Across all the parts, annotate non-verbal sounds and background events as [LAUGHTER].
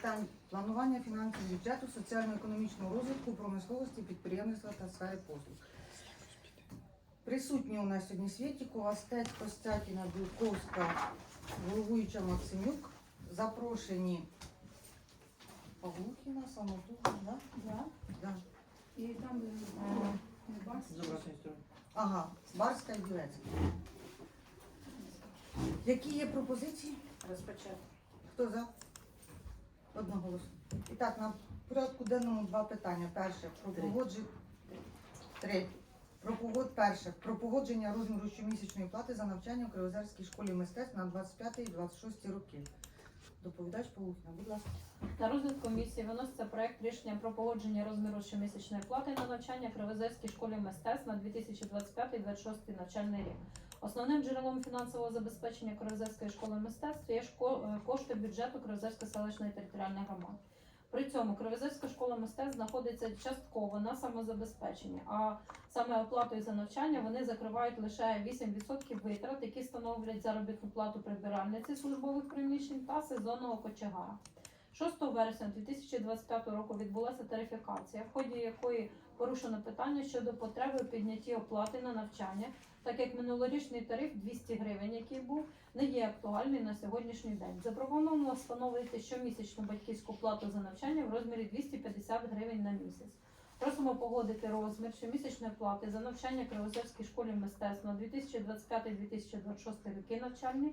питань планування фінансів бюджету, соціально-економічного розвитку, промисловості, підприємництва та сфери послуг. Присутні у нас сьогодні Свєтікова, Стець, Костятіна, Білковська, головуюча Максимюк. Запрошені Павлухіна, Самотуха, да? Да. Да. І там Ага. не бас. Ага, Барська і Білецька. Які є пропозиції? Розпочати. Хто за? Одноголосно. І так, на порядку денному два питання. Перше про погодження. Три. Про погод... Перше. Про погодження розміру щомісячної плати за навчання в Кривозерській школі мистецтв на 25 і 26 роки. Доповідач Полухіна, будь ласка. На розгляд комісії виноситься проект рішення про погодження розміру щомісячної плати на навчання в Кривозерській школі мистецтв на 2025-2026 навчальний рік. Основним джерелом фінансового забезпечення Кривозерської школи мистецтв є е, кошти бюджету Кривозерської селищної територіальної громади. При цьому Кривозерська школа мистецтв знаходиться частково на самозабезпеченні, а саме оплатою за навчання вони закривають лише 8% витрат, які становлять заробітну плату прибиральниці службових приміщень та сезонного кочегара. 6 вересня 2025 року відбулася тарифікація, в ході якої порушено питання щодо потреби піднятті оплати на навчання, так як минулорічний тариф 200 гривень, який був, не є актуальний на сьогоднішній день. Запропоновано встановити щомісячну батьківську плату за навчання в розмірі 250 гривень на місяць. Просимо погодити розмір щомісячної плати за навчання Кривозерській школі мистецтв на 2025-2026 роки навчальні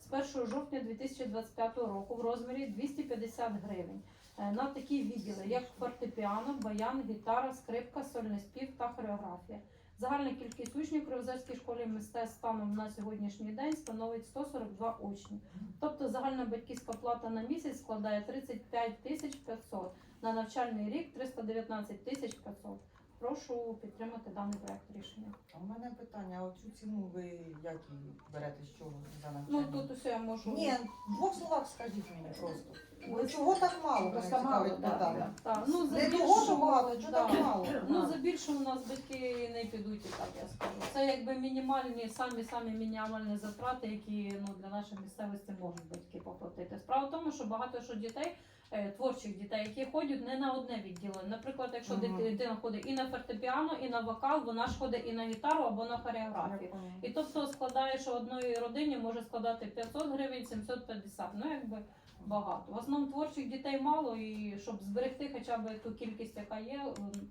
з 1 жовтня 2025 року в розмірі 250 гривень е, на такі відділи, як фортепіано, баян, гітара, скрипка, сольний спів та хореографія. Загальна кількість учнів Кривозерській школі мистецтв станом на сьогоднішній день становить 142 учні. Тобто загальна батьківська плата на місяць складає 35 тисяч 500, на навчальний рік 319 тисяч 500. Прошу підтримати даний проект рішення. А в мене питання, а оцю ціну ви як її берете з чого за Ну тут усе я можу. Ні, в двох словах скажіть мені просто. Бо чого так мало? Мене Просто мало, цікавить да, питання. Так, ну Не за того, що багато, чого так мало? Ну за більше у нас батьки не підуть, і так я скажу. Це якби мінімальні, самі самі мінімальні затрати, які ну для нашої місцевості можуть батьки поплатити. Справа в тому, що багато що дітей. Е, Творчих дітей, які ходять не на одне відділення. Наприклад, якщо дити- дитина ходить і на фортепіано, і на вокал, вона ж ходить і на гітару або на хореографію. поняла. І тобто складає, що одної родині може складати 500 гривень, 750. Ну якби багато. В основному творчих дітей мало, і щоб зберегти хоча б ту кількість, яка є,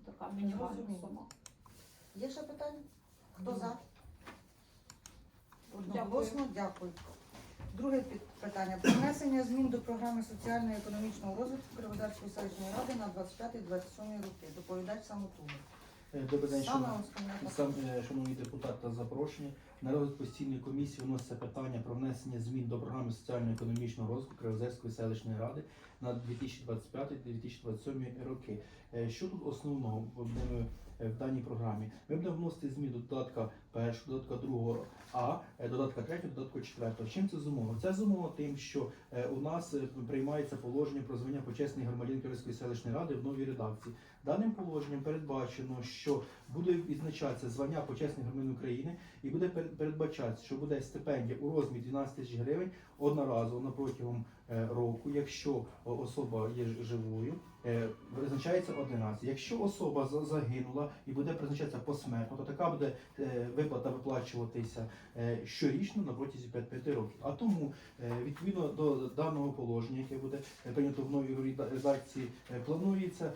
така мінімальна сума. Є ще питання? Хто за? Одноголосно, дякую. Друге питання. Про внесення змін до програми соціально-економічного розвитку Криводарської селищної ради на 25-27 роки. Доповідач самотуга. Е, Добрий день, шановні, сам, е, шановні депутати та запрошені. На розгляд постійної комісії вноситься питання про внесення змін до програми соціально-економічного розвитку Кривозерської селищної ради на 2025-2027 роки. Е, Що тут основного в в- в даній програмі? Ми будемо вносити зміни до додатка першого, додатка другого А, е, додатка третього, додатка четвертого. Чим це зумовлено? Це зумовлено тим, що е, у нас е, приймається положення про звання почесний громадян Кривської селищної ради в новій редакції. Даним положенням передбачено, що буде відзначатися звання почесний громадян України і буде пер- передбачатися, що буде стипендія у розмірі 12 тисяч гривень одноразово на протягом е, року, якщо особа є живою. Е, Визначається 11. Якщо особа загинула і буде призначатися посмертно, то така буде е, виплата виплачуватися е, щорічно на протязі 5 років. А тому відповідно до даного положення, яке буде прийнято в новій редакції, планується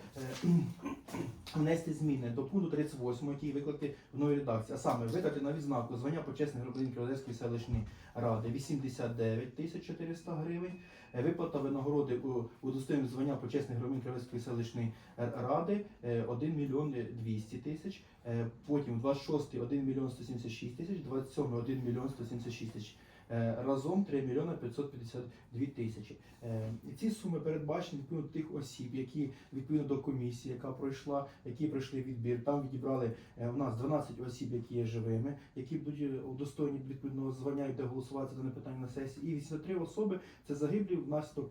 [CLEARS THROAT] внести зміни до пункту 38, який викликати в новій редакції, а саме витрати на відзнаку звання почесних громадян Криводерської селищної ради 89 тисяч 400 гривень, Е, виплата винагороди у удостоєння звання почесних громадян Кривецької селищної е, ради е, 1 мільйон 200 тисяч, Е, потім 26 1 мільйон 176 тисяч, 27 1 мільйон 176 тисяч. Е, Разом 3 мільйони 552 тисячі. Е, Ці суми передбачені відповідно тих осіб, які відповідно до комісії, яка пройшла, які пройшли відбір. Там відібрали е, у нас 12 осіб, які є живими, які будуть удостоєні відповідного звання і де голосувати за питання на сесії. І 83 особи це загиблі внаслідок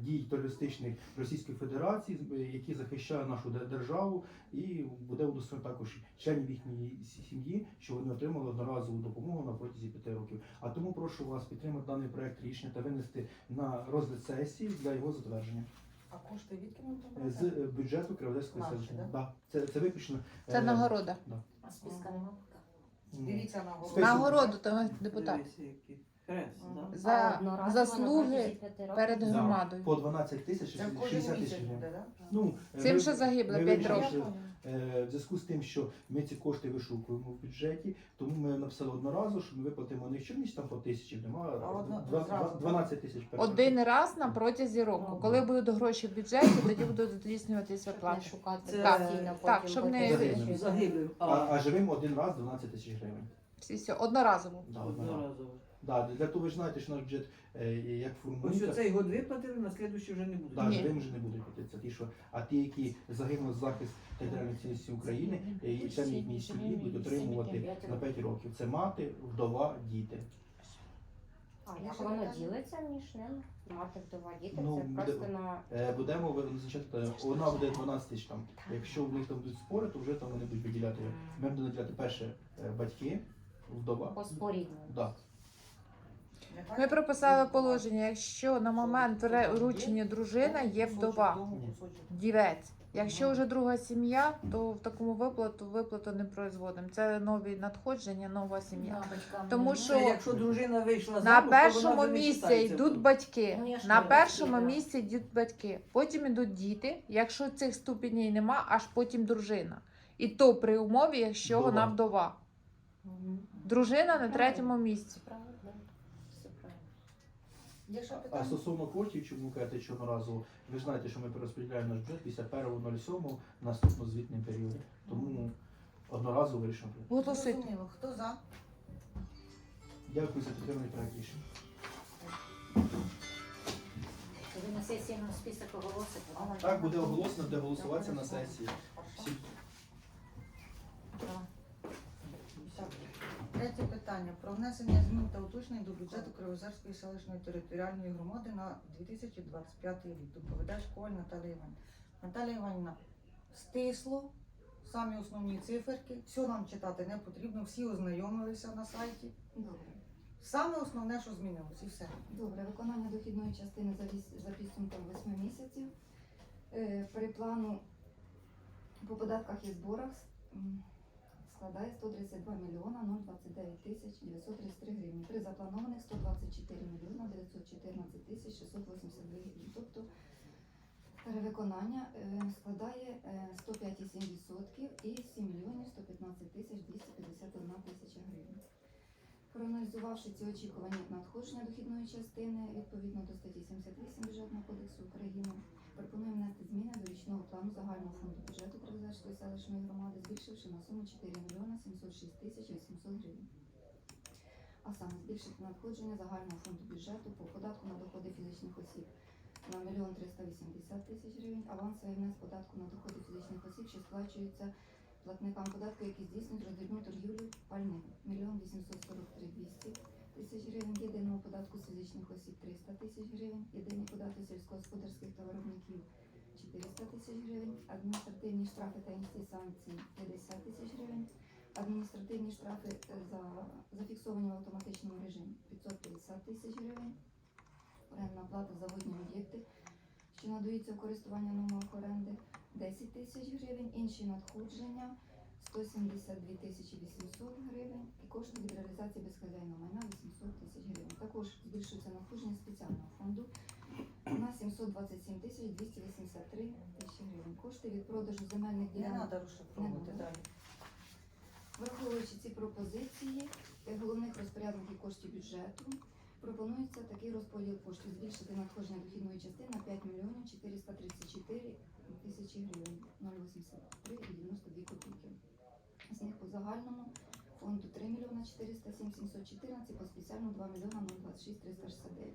дій терористичних Російської Федерації, які захищають нашу державу, і буде удостоєно також членів їхньої сім'ї, що вони отримали одноразову допомогу на протязі 5 років. А тому прошу вас підтримати даний проект рішення та винести на розгляд сесії для його затвердження А кошти відки ми з е, бюджету Криводецької Наші, селищної. да? Да. Це, це виключно. Це е, нагорода. А списка нема поки? м, Дивіться на Список. Нагороду того депутата. Дивися, який хрест, да? За А одноразово на заслуги протязі п'яти років? перед Да. громадою. По 12 тисяч Це в кожен 60 місяць тисяч буде, гривень. так? Ну, е, Цим, ми- що загибло ми 5 вирішили, років. що, В зв'язку з тим, що ми ці кошти вишукуємо в бюджеті, тому ми написали одноразово, що ми виплатимо не щомісяць там по тисячі, нема А одно- два- зразу, два- 12 тисяч Один раз на протязі року. Коли будуть гроші в бюджеті, тоді будуть здійснюватися виплати. шукати постійно так, щоб не-. Загиблим. А, а живим один раз 12 тисяч гривень. Всі все одноразово. Да, одноразово. Да, для того ви ж знаєте, що наш бюджет е, як Ось формується. цей год виплатили, на слідуючий вже не буде. Да, Ні. живим вже не будуть платитися. Ті, що, а ті, які загинули за захист територіальної цілісності України, е, і члени їхньої сім'ї будуть отримувати на 5 років. Це мати, вдова, діти. А як воно ділиться між ними? Мати вдова діти, Ну, це буде- просто на Е, Будемо визначати, е, одна буде 12 тисяч там. Якщо в них там будуть спори, то вже там вони будуть виділяти. Ми будемо виділяти перше е, батьки, вдова. по спорідненню. Да. Ми прописали положення, якщо на момент вручення дружина є вдова, дівець. Якщо вже друга сім'я, то в такому виплату виплату не производимо. Це нові надходження, нова сім'я. Тому що якщо дружина вийшла на замуж, то вона першому вже не місці вважається йдуть вдовою. батьки. Ну, На першому батьки, да. місці йдуть батьки. Потім йдуть діти. Якщо цих ступеней нема, аж потім дружина. І то при умові, якщо вона вдова. Мгм. Дружина на третьому місці. Правильно. А питання? стосовно коштів, чому кажете, що одноразово, ви ж знаєте, що ми перерозподіляємо наш бюджет після 1.07 наступно звітний період. Тому одноразово вирішимо. Голосуйте. Зрозуміло. Хто за? Дякую за підтриманий проект рішення. Ви на сесії нам список оголосите. Так буде оголосено, буде голосуватися на сесії. Всі Так. Третє питання про внесення змін та уточнень до бюджету Кривозерської селищної територіальної громади на 2025 рік. Доповідач Коваль Наталія Іванівна. Наталія Іванівна, стисло, самі основні циферки, все нам читати не потрібно, всі ознайомилися на сайті. Добре. Саме основне, що змінилось, і все. Добре, виконання дохідної частини за, віс- за підсумком 8 місяців. Е, При плану по податках і зборах складає 132 мільйона 029 тисяч 933 гривні. При запланованих 124 мільйона 914 тисяч 682 гривні. Тобто перевиконання е, складає е, 105,7% і 7 мільйонів 115 тисяч 251 тисяча гривень. Проаналізувавши ці очікувані надходження дохідної частини відповідно до статті 78 Бюджетного кодексу України, пропонуємо внести зміни до річного плану загального фонду бюджету Кривозерської селищної громади, збільшивши на суму 4 мільйона 706 тисяч 800 гривень. А саме збільшити надходження загального фонду бюджету по податку на доходи фізичних осіб на 1 мільйон 380 тисяч гривень, авансовий внес податку на доходи фізичних осіб, що сплачується платникам податку, які здійснюють роздрібну торгівлю пальним. 1 843 200 тисяч гривень, єдиного податку з фізичних осіб 300 тисяч гривень, єдиний податок сільськогосподарських та виробників 400 тисяч гривень, адміністративні штрафи та інші санкції 50 тисяч гривень, адміністративні штрафи е, за зафіксовані в автоматичному режимі 550 тисяч гривень, орендна плата за водні об'єкти, що надаються в користування на умовах оренди 10 тисяч гривень, інші надходження 172 тисячі 800 гривень і кошти від реалізації безхазяйного майна 800 тисяч гривень. Також збільшується надходження спеціального фонду на 727 тисяч 283 тисячі гривень. Кошти від продажу земельних Не ділянок. треба розшифровувати далі. Враховуючи ці пропозиції е, головних розпорядників коштів бюджету, пропонується такий розподіл коштів збільшити надходження дохідної частини на 5 мільйонів 434 тисячі гривень 0,83 і 92 копійки. З них по загальному фонду 3 мільйона 407 714, по спеціальному 2 мільйона 026 369.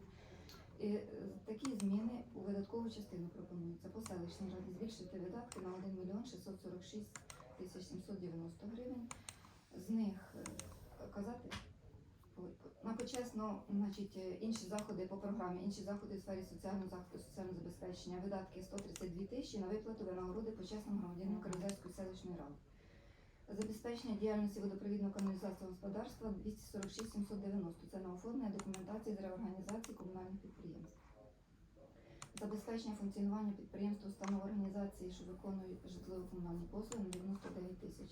І, е, такі зміни у видаткову частину пропонуються по селищній раді збільшити видатки на 1 мільйон 646 тисяч 790 гривень. З них е, казати на почесно, значить, е, інші заходи по програмі, інші заходи у сфері соціального захисту, соціального забезпечення, видатки 132 тисячі на виплату винагороди почесним громадянам Кривзерської селищної ради. Забезпечення діяльності водопровідно-каналізаційного господарства 246 790. Це на оформлення документації з реорганізації комунальних підприємств. Забезпечення функціонування підприємств, установ організації, що виконують житлово-комунальні послуги на 99 тисяч.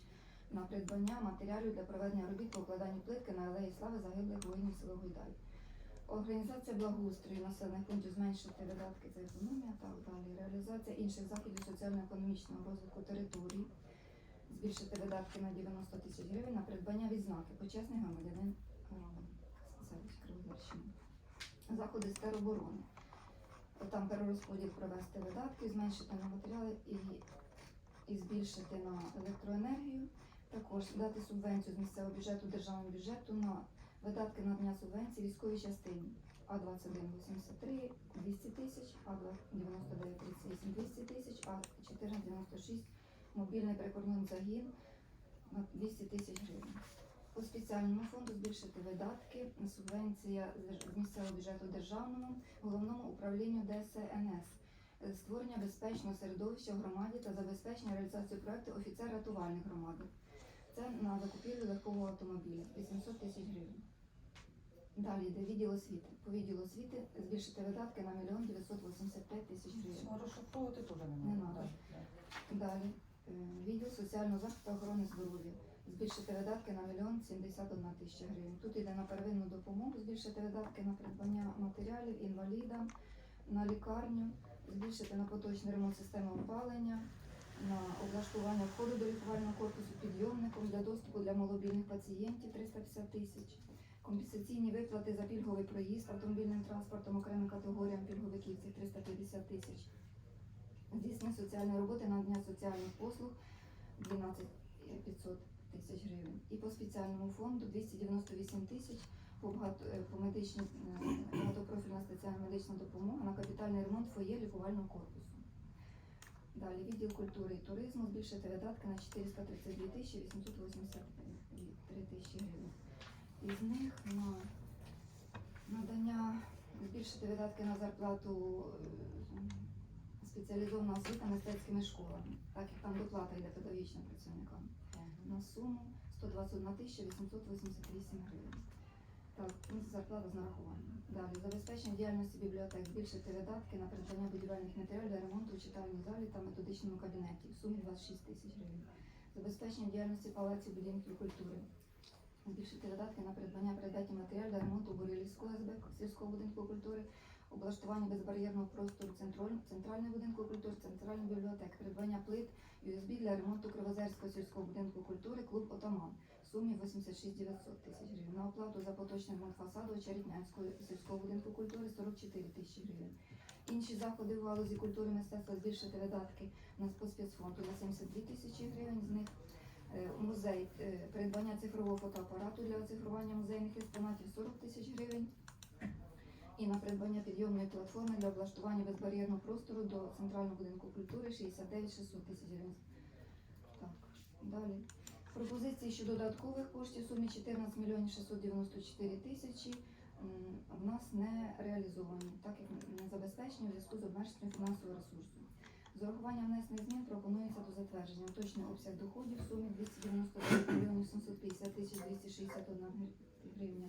На придбання матеріалів для проведення робіт по укладанню плитки на алеї слави загиблих воїнів село Гуйдай. Організація благоустрою населених пунктів зменшити видатки за економія та далі. Реалізація інших заходів соціально-економічного розвитку територій. Збільшити видатки на 90 тисяч гривень на придбання відзнаки почесний громадянин громади селищ Заходи з тероборони. Там перерозподіл провести видатки, зменшити на матеріали і, і збільшити на електроенергію. Також дати субвенцію з місцевого бюджету державному бюджету на видатки надання субвенції військовій частині А2183 200 тисяч, А9938 200 тисяч, А1496 мобільний прикордонний загін на 200 тисяч гривень. По спеціальному фонду збільшити видатки, субвенція з- місцевого бюджету державному, головному управлінню ДСНС, створення безпечного середовища в громаді та забезпечення реалізації проекту офіцер рятувальних громади. Це на закупівлю легкого автомобіля 800 тисяч гривень. Далі йде відділ освіти. По відділу освіти збільшити видатки на 1 985 тисяч гривень. Розшифровувати теж не Не надо. надо. Далі відділ соціального захисту охорони здоров'я. Збільшити видатки на 1 71 тисяча гривень. Тут йде на первинну допомогу, збільшити видатки на придбання матеріалів інвалідам, на лікарню, збільшити на поточний ремонт системи опалення, на облаштування входу до лікувального корпусу підйомником для доступу для малобільних пацієнтів 350 тисяч. Компенсаційні виплати за пільговий проїзд автомобільним транспортом окремим категоріям пільговиків це 350 тисяч. Здійснення соціальної роботи на надання соціальних послуг 12 500 тисяч гривень. І по спеціальному фонду 298 тисяч по, багато, е, по медичній е, багатопрофільна спеціальна медична допомога на капітальний ремонт фоє лікувального корпусу. Далі відділ культури і туризму збільшити видатки на 432 тисячі 883 тисячі гривень. Із них на надання збільшити видатки на зарплату е, спеціалізована освіта мистецькими школами, так як там доплата йде педагогічним працівникам на суму 121 тисяча 888 гривень. Так, зарплата з нарахуванням. Далі забезпечення діяльності бібліотек, збільшити видатки на придбання будівельних матеріалів для ремонту у читальній залі та методичному кабінеті в сумі 26 тисяч гривень. Забезпечення діяльності палаців будинків культури. Збільшити видатки на придбання предметів матеріалів для ремонту Бурилівського СБ, сільського будинку культури, облаштування безбар'єрного простору централь- центрального будинку культури, центральної бібліотеки, придбання плит USB для ремонту Кривозерського сільського будинку культури клуб Отаман в сумі 86 900 тисяч гривень. На оплату за поточний ремонт фасаду Черетнянського сільського будинку культури 44 тисячі гривень. Інші заходи в галузі культури мистецтва збільшити видатки на спецфонду на 72 тисячі гривень. З них е, музей е, придбання цифрового фотоапарату для оцифрування музейних експонатів 40 тисяч гривень. І на придбання підйомної платформи для облаштування безбар'єрного простору до центрального будинку культури 69 600 тисяч гривень. Так, далі. Пропозиції щодо додаткових коштів в сумі 14 мільйонів 694 тисячі в нас не реалізовані, так як не забезпечені у зв'язку з обмеженням фінансового ресурсу. З урахуванням внесених змін пропонується до затвердження уточний обсяг доходів в сумі 299 мільйонів 750 тисяч 261 гривня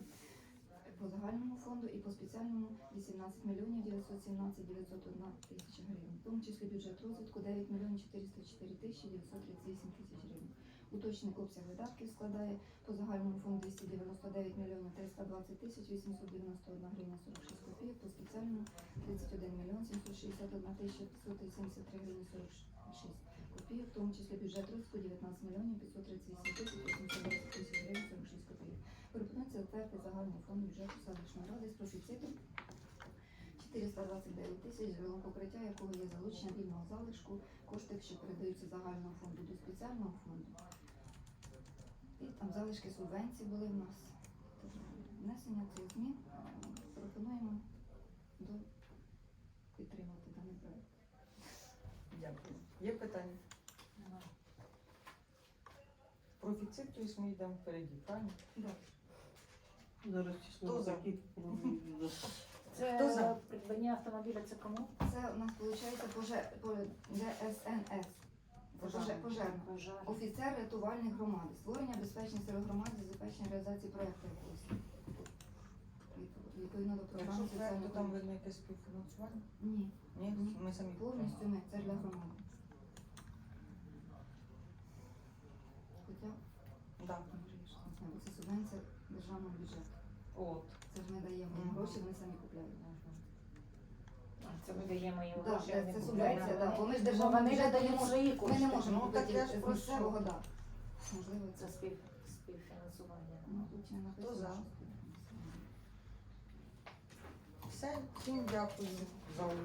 по загальному фонду і по спеціальному 18 мільйонів 917 901 тисяча гривень, в тому числі бюджет розвитку 9 мільйонів 404 тисячі 938 тисяч гривень. Уточний обсяг видатків складає по загальному фонду 299 мільйонів 320 тисяч 891 гривня 46 копійок, по спеціальному 31 мільйон 761 тисяча 573 гривні 46 копійок, в тому числі бюджет розвитку 19 мільйонів 538 тисяч 820 тисяч гривень 46 копійок. Пропонується затвердити загальний фонд бюджету селищної ради з профіцитом 429 тисяч, джерелом покриття якого є залучення вільного залишку, кошти, що передаються з загального фонду до спеціального фонду. І там залишки субвенцій були в нас. Тож, Внесення цих змін е, пропонуємо до підтримати даний проект. Дякую. Є питання? Профіцит, тобто ми йдемо впереді, правильно? Зараз Хто за? такі [LAUGHS] Це Хто за? придбання автомобіля це кому? Це у нас виходить по, по ДСНС. поже- пожежна. Офіцер рятувальних громад. Створення безпечних сил громади, забезпечення реалізації проєкту якогось. Відпо- Відповідно до програми проекту там видно якесь співфінансування, Ні, ні, Ні. ми самі повністю ми, це для громади. Хоча, Да. може, я щось не знаю, бо це субвенція державного бюджету. От. Це ж ми даємо їм гроші, вони самі купляють. Це ми даємо їм Да, гроші, це- вони це купляють, субвенція, да, бо ми ж бо державного вони бюджету не видають можемо- свої Ми кошти. не можемо Ну, так купити я ж з про що? да. Можливо, це Це спів, співфінансування. ну, тут не за? Все, всім дякую за увагу.